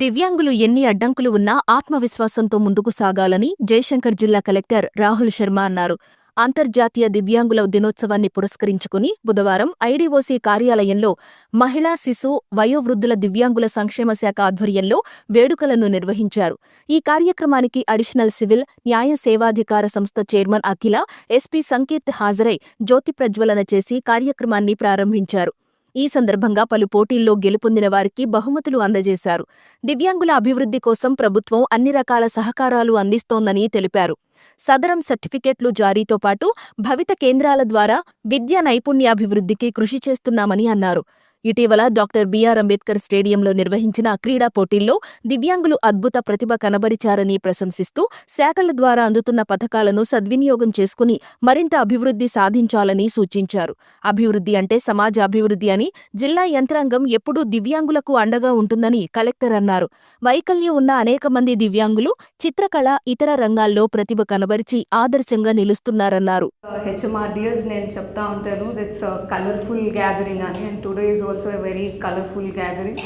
దివ్యాంగులు ఎన్ని అడ్డంకులు ఉన్నా ఆత్మవిశ్వాసంతో ముందుకు సాగాలని జయశంకర్ జిల్లా కలెక్టర్ రాహుల్ శర్మ అన్నారు. అంతర్జాతీయ దివ్యాంగుల దినోత్సవాన్ని పురస్కరించుకుని బుధవారం ఐడీఓసీ కార్యాలయంలో మహిళా శిశు వయోవృద్ధుల దివ్యాంగుల సంక్షేమ శాఖ ఆధ్వర్యంలో వేడుకలను నిర్వహించారు. ఈ కార్యక్రమానికి అడిషనల్ సివిల్ న్యాయ సేవాధికార సంస్థ చైర్మన్ అఖిల ఎస్పీ సంకీర్త్ హాజరై జ్యోతి ప్రజ్వలన చేసి కార్యక్రమాన్ని ప్రారంభించారు. ఈ సందర్భంగా పలు పోటీల్లో గెలుపొందిన వారికి బహుమతులు అందజేశారు. దివ్యాంగుల అభివృద్ధి కోసం ప్రభుత్వం అన్ని రకాల సహకారాలు అందిస్తోందని తెలిపారు. సదరం సర్టిఫికెట్లు జారీతో పాటు భవిత కేంద్రాల ద్వారా విద్యా నైపుణ్యాభివృద్ధికి కృషి చేస్తున్నామని అన్నారు. ఇటీవల డాక్టర్ బిఆర్ అంబేద్కర్ స్టేడియంలో నిర్వహించిన క్రీడా పోటీల్లో దివ్యాంగులు అద్భుత ప్రతిభ కనబరిచారని ప్రశంసిస్తూ శాఖల ద్వారా అందుతున్న పథకాలను సద్వినియోగం చేసుకుని మరింత అభివృద్ధి సాధించాలని సూచించారు. అభివృద్ధి అంటే సమాజ అభివృద్ధి అని జిల్లా యంత్రాంగం ఎప్పుడూ దివ్యాంగులకు అండగా ఉంటుందని కలెక్టర్ అన్నారు. వైకల్యం ఉన్న అనేక మంది దివ్యాంగులు చిత్రకళ ఇతర రంగాల్లో ప్రతిభ కనబరిచి ఆదర్శంగా నిలుస్తున్నారన్నారు. హెచ్ఎంఆర్డిఎస్ నేను చెప్తా ఉంటాను దిట్స్ కలర్ఫుల్ గ్యాదరింగ్ అని. And today is also a very colourful gathering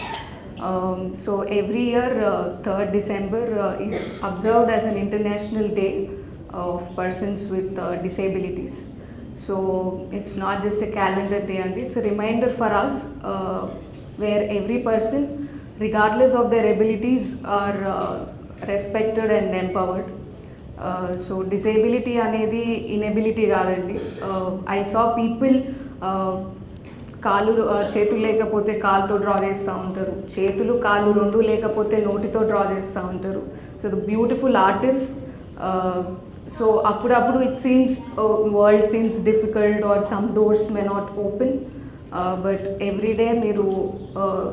so every year third December is observed as an international day of persons with disabilities so it's not just a calendar day అండి it's reminder for us where every person regardless of their abilities are uh, respected and empowered so disability అనేది inability కాదండి I saw people కాళ్ళు చేతులు లేకపోతే కాలుతో draw చేస్తూ ఉంటారు. చేతులు కాళ్ళు రెండు లేకపోతే నోటితో డ్రా చేస్తూ ఉంటారు. So the beautiful artist so అప్పుడప్పుడు it seems world seems difficult or some doors may not open. But everyday మీరు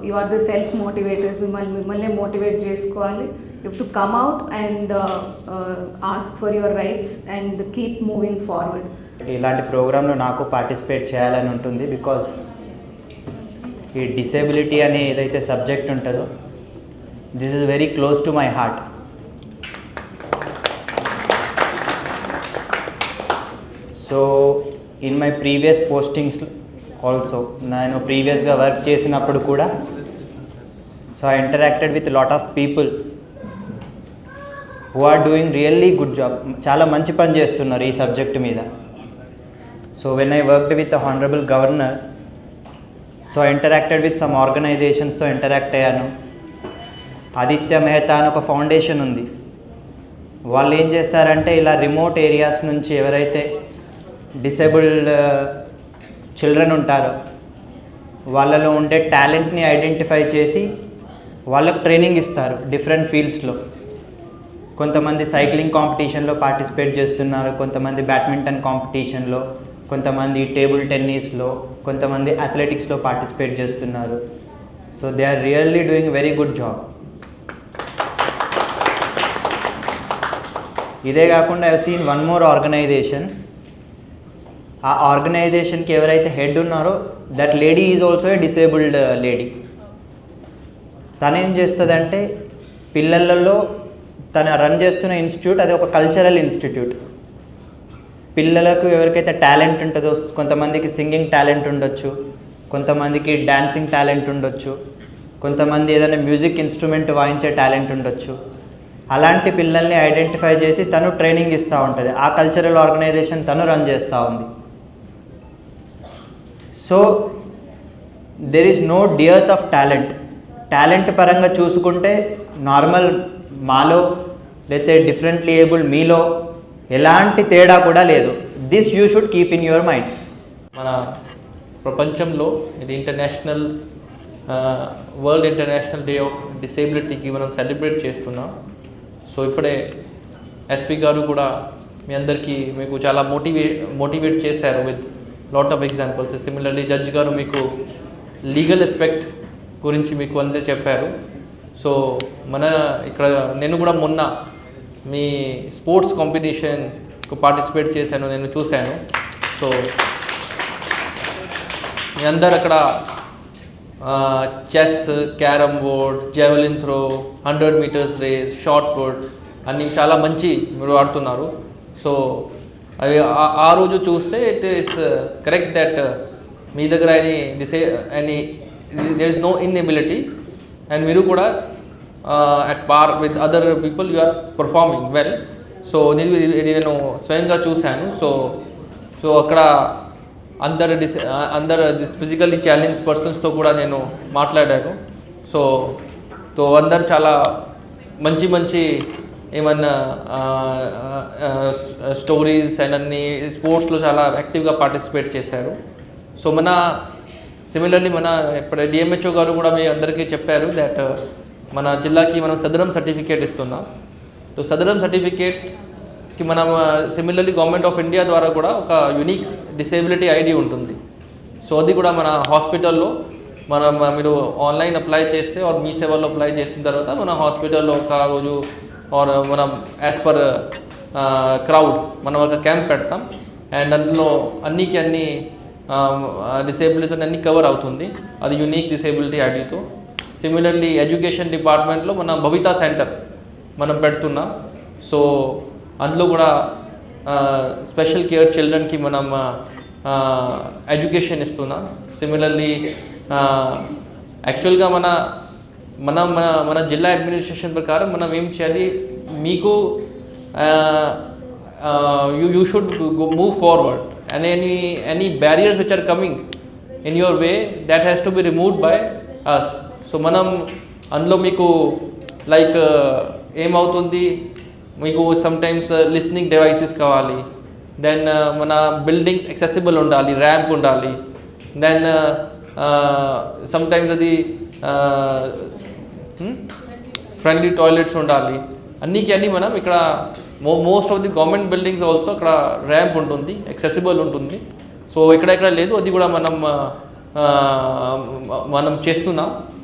you are the self motivators. మిమ్మల్ని మిమ్మల్ని మోటివేట్ చేసుకోవాలి. You to come out and ask for your rights and keep moving forward. ఇలాంటి ప్రోగ్రాంలో నాకు participate చేయాలని ఉంటుంది because ఈ డిసేబిలిటీ అనే ఏదైతే సబ్జెక్ట్ ఉంటుందో this is very close to my heart so in my previous postings also నేను ప్రీవియస్గా వర్క్ చేసినప్పుడు కూడా so I interacted with lot of people who are doing really good job చాలా మంచి పని చేస్తున్నారు ఈ సబ్జెక్ట్ మీద. So when I worked with honourable governor so interacted with some ఆర్గనైజేషన్స్తో interact అయ్యాను. ఆదిత్య మెహతా అని ఒక ఫౌండేషన్ ఉంది. వాళ్ళు ఏం చేస్తారంటే ఇలా రిమోట్ ఏరియాస్ నుంచి ఎవరైతే డిసేబుల్డ్ చిల్డ్రన్ uh, ఉంటారో వాళ్ళలో ఉండే టాలెంట్ని ఐడెంటిఫై చేసి వాళ్ళకు ట్రైనింగ్ ఇస్తారు డిఫరెంట్ ఫీల్డ్స్లో కొంతమంది సైక్లింగ్ కాంపిటీషన్లో పార్టిసిపేట్ చేస్తున్నారు కొంతమంది బ్యాడ్మింటన్ కాంపిటీషన్లో కొంతమంది టేబుల్ టెన్నిస్లో కొంతమంది అథ్లెటిక్స్లో పార్టిసిపేట్ చేస్తున్నారు. So they are really doing very good job ఇదే కాకుండా I seen one more organisation ఆ ఆర్గనైజేషన్కి ఎవరైతే హెడ్ ఉన్నారో that lady is also a disabled lady తనేం చేస్తుందంటే పిల్లలలో తన రన్ చేస్తున్న ఇన్స్టిట్యూట్ అది ఒక కల్చరల్ ఇన్స్టిట్యూట్ పిల్లలకు ఎవరికైతే టాలెంట్ ఉంటుందో కొంతమందికి సింగింగ్ టాలెంట్ ఉండొచ్చు కొంతమందికి డ్యాన్సింగ్ టాలెంట్ ఉండొచ్చు కొంతమంది ఏదైనా మ్యూజిక్ ఇన్స్ట్రుమెంట్ వాయించే టాలెంట్ ఉండొచ్చు. అలాంటి పిల్లల్ని ఐడెంటిఫై చేసి తను ట్రైనింగ్ ఇస్తూ ఉంటుంది. ఆ కల్చరల్ ఆర్గనైజేషన్ తను రన్ చేస్తూ ఉంది. So there is no dearth of talent talent పరంగా చూసుకుంటే నార్మల్ మాలో లేకపోతే డిఫరెంట్లీ ఏబుల్ మీలో ఎలాంటి తేడా కూడా లేదు. This you should keep in your mind మన ప్రపంచంలో ఇది international world international day of డిసేబిలిటీకి మనం సెలబ్రేట్ చేస్తున్నాం. సో ఇప్పుడే ఎస్పీ గారు కూడా మీ అందరికీ మీకు చాలా మోటివే మోటివేట్ చేశారు with lot of examples similarly judge గారు మీకు లీగల్ ఎస్పెక్ట్ గురించి మీకు అందే చెప్పారు. సో మన ఇక్కడ నేను కూడా మొన్న మీ స్పోర్ట్స్ కాంపిటీషన్కు పార్టిసిపేట్ చేశాను నేను చూశాను. సో మీ అందరు అక్కడ chess carrom board javelin throw hundred metres race shot put అన్నీ చాలా మంచి మీరు ఆడుతున్నారు. సో అవి ఆ- ఆ రోజు చూస్తే ఇట్ ఈస్ కరెక్ట్ దట్ మీ దగ్గర any dis any there is no inability and మీరు కూడా at par with other people you are performing well so ఇది నేను స్వయంగా చూశాను. సో సో అక్కడ అందరు డిస్ uh, అందరు ఫిజికల్లీ ఛాలెంజ్ పర్సన్స్తో కూడా నేను మాట్లాడాను. సో సో అందరు చాలా మంచి మంచి ఏమన్నా uh, uh, స్టోరీస్ అండ్ అన్ని స్పోర్ట్స్లో చాలా యాక్టివ్గా పార్టిసిపేట్ చేశారు. సో మన సిమిలర్లీ మన ఇప్పుడు డిఎంహెచ్ఓ గారు కూడా మీ అందరికీ చెప్పారు దట్ మన జిల్లాకి మనం సదరం సర్టిఫికేట్ ఇస్తున్నాం. సో సదరం సర్టిఫికేట్కి మనం సిమిలర్లీ గవర్నమెంట్ ఆఫ్ ఇండియా ద్వారా కూడా ఒక యునిక్ డిసేబిలిటీ ఐడి ఉంటుంది. సో అది కూడా మన హాస్పిటల్లో మనం మీరు ఆన్లైన్ అప్లై చేస్తే ఆర్ మీ సేవల్లో అప్లై చేసిన తర్వాత మన హాస్పిటల్లో ఒక రోజు ఆర్ మనం యాజ్ పర్ క్రౌడ్ మనం ఒక క్యాంప్ పెడతాం. అండ్ అందులో అన్నికి అన్ని డిసేబిలిటీస్ అన్ని కవర్ అవుతుంది. అది యునిక్ డిసేబిలిటీ ఐడితో సిమిలర్లీ ఎడ్యుకేషన్ డిపార్ట్మెంట్లో మన భవితా సెంటర్ మనం పెడుతున్నాం. సో అందులో కూడా స్పెషల్ కేర్ చిల్డ్రన్కి మనం ఎడ్యుకేషన్ ఇస్తున్నాం. సిమిలర్లీ యాక్చువల్గా మన మన మన మన జిల్లా అడ్మినిస్ట్రేషన్ ప్రకారం మనం ఏం చేయాలి? మీకు you you should move forward and any any barriers which are coming in your way that has to be removed by us so మనం అందులో మీకు లైక్ uh, ఏమవుతుంది? మీకు సమ్ టైమ్స్ లిస్నింగ్ డివైసెస్ కావాలి. దెన్ uh, మన buildings accessible ఉండాలి ramp ఉండాలి. Then sometimes అది uh, hmm? ఫ్రెండ్లీ టాయిలెట్స్ ఉండాలి. అన్నికి అన్నీ మనం ఇక్కడ mo most of the government buildings also అక్కడ ర్యాంప్ ఉంటుంది ఎక్సెసిబుల్ ఉంటుంది. సో ఎక్కడెక్కడ లేదు అది కూడా మనం మనం చేస్తున్నాం.